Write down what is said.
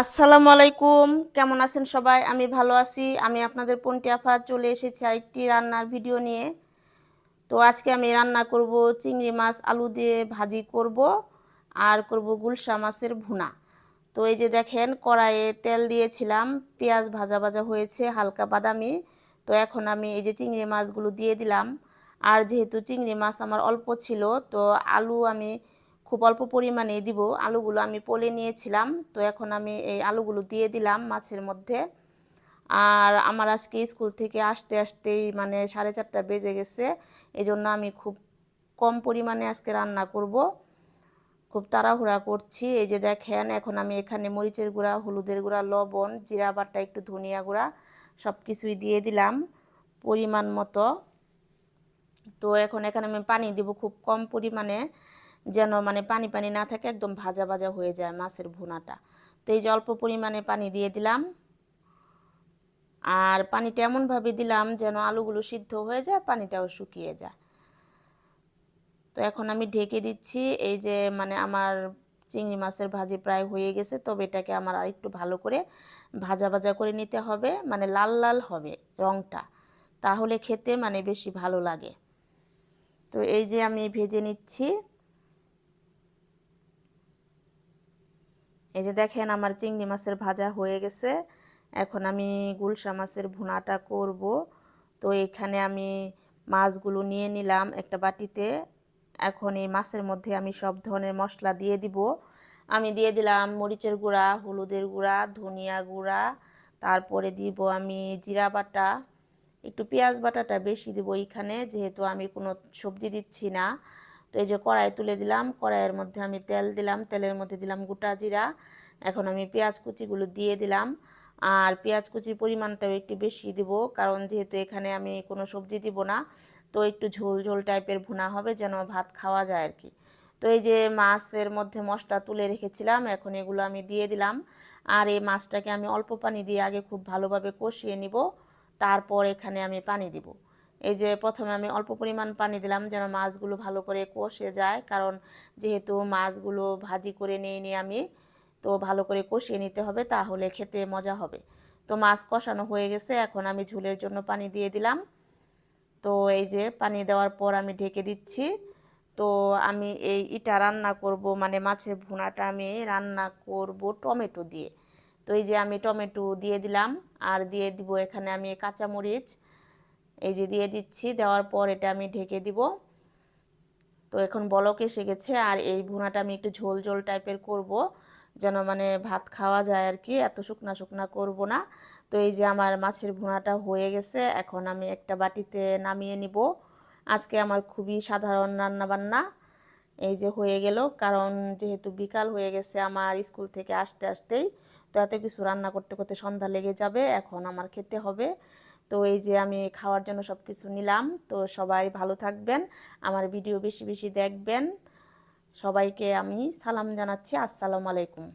আসসালামু আলাইকুম। কেমন আছেন সবাই? আমি ভালো আছি। আমি আপনাদের পন্টি আফা চলে এসেছি আরেকটি রান্নার ভিডিও নিয়ে। তো আজকে আমি রান্না করব চিংড়ি মাছ, আলু দিয়ে ভাজি করব আর করব গুলশা মাছের ভুনা। তো এই যে দেখেন, কড়াইয়ে তেল দিয়েছিলাম, পেঁয়াজ ভাজা ভাজা হয়েছে, হালকা বাদামি। তো এখন আমি এই যে চিংড়ি মাছগুলো দিয়ে দিলাম। আর যেহেতু চিংড়ি মাছ আমার অল্প ছিল, তো আলু আমি খুব অল্প পরিমাণে দিব। আলুগুলো আমি পলে নিয়েছিলাম, তো এখন আমি এই আলুগুলো দিয়ে দিলাম মাছের মধ্যে। আর আমার আজকে স্কুল থেকে আসতে আসতেই মানে সাড়ে চারটা বেজে গেছে এই জন্য আমি খুব কম পরিমাণে আজকে রান্না করব। খুব তাড়াহুড়া করছি। এই যে দেখেন, এখন আমি এখানে মরিচের গুঁড়া, হলুদের গুঁড়া, লবণ, জিরা বাটা, একটু ধনিয়া গুঁড়া সব কিছুই দিয়ে দিলাম পরিমাণ মতো। তো এখন এখানে আমি পানি দিব খুব কম পরিমাণে। যেন মানে পানি পানি না থাকে, একদম ভাজা ভাজা হয়ে যায় মাছের ভুনাটা। তো এই যে অল্প পরিমাণে পানি দিয়ে দিলাম। আর পানিটা এমনভাবে দিলাম যেন আলুগুলো সিদ্ধ হয়ে যায়, পানিটাও শুকিয়ে যায়। তো এখন আমি ঢেকে দিচ্ছি। এই যে মানে আমার চিংড়ি মাছের ভাজি প্রায় হয়ে গেছে, তবে এটাকে আমার আরেকটু ভালো করে ভাজা ভাজা করে নিতে হবে মানে লাল লাল হবে রঙটা তাহলে খেতে মানে বেশি ভালো লাগে। তো এই যে আমি ভেজে নিচ্ছি। এই যে দেখেন আমার চিংড়ি মাছের ভাজা হয়ে গেছে। এখন আমি গুলশা মাছের ভুনাটা করব। তো এখানে আমি মাছগুলো নিয়ে নিলাম একটা বাটিতে। এখন এই মাছের মধ্যে আমি সব ধরনের মশলা দিয়ে দিব। আমি দিয়ে দিলাম মরিচের গুঁড়া, হলুদের গুঁড়া, ধনিয়া গুঁড়া। তারপরে দিব আমি জিরা বাটা। একটু পেঁয়াজ বাটাটা বেশি দিব এখানে, যেহেতু আমি কোনো সবজি দিচ্ছি না। তো এই যে কড়াই তুলে দিলাম, কড়াইয়ের মধ্যে আমি তেল দিলাম, তেলের মধ্যে দিলাম গোটা জিরা, এখন আমি পেঁয়াজ কুচিগুলো দিয়ে দিলাম। আর পেঁয়াজ কুচির পরিমাণটাও একটু বেশি দিব, কারণ যেহেতু এখানে আমি কোনো সবজি দিব না, তো একটু ঝোল ঝোল টাইপের ভুনা হবে যেন ভাত খাওয়া যায় আর কি। তো এই যে মাছের মধ্যে মশলা তুলে রেখেছিলাম, এখন এগুলো আমি দিয়ে দিলাম। আর এই মাছটাকে আমি অল্প পানি দিয়ে আগে খুব ভালোভাবে কষিয়ে নিব, তারপর এখানে আমি পানি দিব। এই যে প্রথমে আমি অল্প পরিমাণ পানি দিলাম যেন মাছগুলো ভালো করে কষে যায়। কারণ যেহেতু মাছগুলো ভাজি করে নিয়ে নিয়ে আমি তো ভালো করে কষিয়ে নিতে হবে, তাহলে খেতে মজা হবে। তো মাছ কষানো হয়ে গেছে, এখন আমি ঝুলের জন্য পানি দিয়ে দিলাম। তো এই যে পানি দেওয়ার পর আমি ঢেকে দিচ্ছি। তো আমি এই ইটা রান্না করব মানে মাছের ভুনাটা আমি রান্না করব টমেটো দিয়ে। তো এই যে আমি টমেটো দিয়ে দিলাম, আর দিয়ে দিব এখানে আমি কাঁচামরিচ এই যে দিয়ে দিচ্ছি, দেওয়ার পর এটা আমি ঢেকে দিব। তো এখন বলক এসে গেছে, আর এই ভুনাটা আমি একটু ঝোল ঝোল টাইপের করব, যেন মানে ভাত খাওয়া যায় আর কি, এত শুকনা শুকনা করব না। তো এই যে আমার মাছের ভুনাটা হয়ে গেছে, এখন আমি একটা বাটিতে নামিয়ে নিব। আজকে আমার খুবই সাধারণ রান্না বান্না এই যে হয়ে গেল। কারণ যেহেতু বিকাল হয়ে গেছে আমার স্কুল থেকে আসতে আসতেই, তো এত কিছু রান্না করতে করতে সন্ধ্যা লেগে যাবে, এখন আমার খেতে হবে। তো এই যে আমি খাওয়ার জন্য সব কিছু নিলাম, তো সবাই ভালো থাকবেন, আমার ভিডিও বেশি বেশি দেখবেন, সবাইকে আমি সালাম জানাচ্ছি, আসসালামু আলাইকুম।